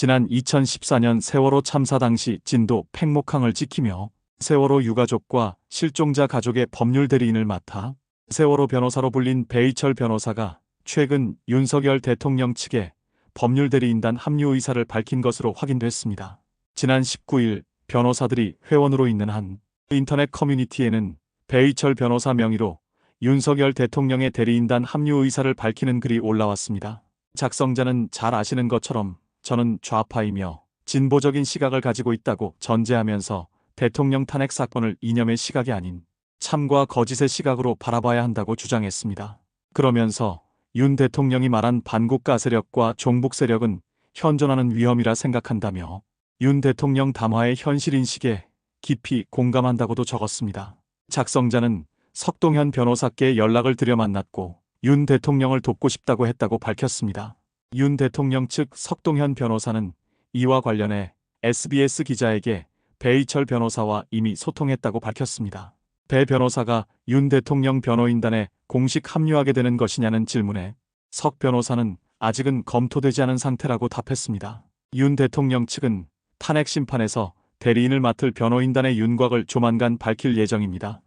지난 2014년 세월호 참사 당시 진도 팽목항을 지키며 세월호 유가족과 실종자 가족의 법률 대리인을 맡아 세월호 변호사로 불린 배이철 변호사가 최근 윤석열 대통령 측에 법률 대리인단 합류 의사를 밝힌 것으로 확인됐습니다. 지난 19일 변호사들이 회원으로 있는 한 인터넷 커뮤니티에는 배이철 변호사 명의로 윤석열 대통령의 대리인단 합류 의사를 밝히는 글이 올라왔습니다. 작성자는 잘 아시는 것처럼 저는 좌파이며 진보적인 시각을 가지고 있다고 전제하면서 대통령 탄핵 사건을 이념의 시각이 아닌 참과 거짓의 시각으로 바라봐야 한다고 주장했습니다. 그러면서 윤 대통령이 말한 반국가 세력과 종북 세력은 현존하는 위험이라 생각한다며 윤 대통령 담화의 현실인식에 깊이 공감한다고도 적었습니다. 작성자는 석동현 변호사께 연락을 드려 만났고 윤 대통령을 돕고 싶다고 했다고 밝혔습니다. 윤 대통령 측 석동현 변호사는 이와 관련해 SBS 기자에게 배이철 변호사와 이미 소통했다고 밝혔습니다. 배 변호사가 윤 대통령 변호인단에 공식 합류하게 되는 것이냐는 질문에 석 변호사는 아직은 검토되지 않은 상태라고 답했습니다. 윤 대통령 측은 탄핵 심판에서 대리인을 맡을 변호인단의 윤곽을 조만간 밝힐 예정입니다.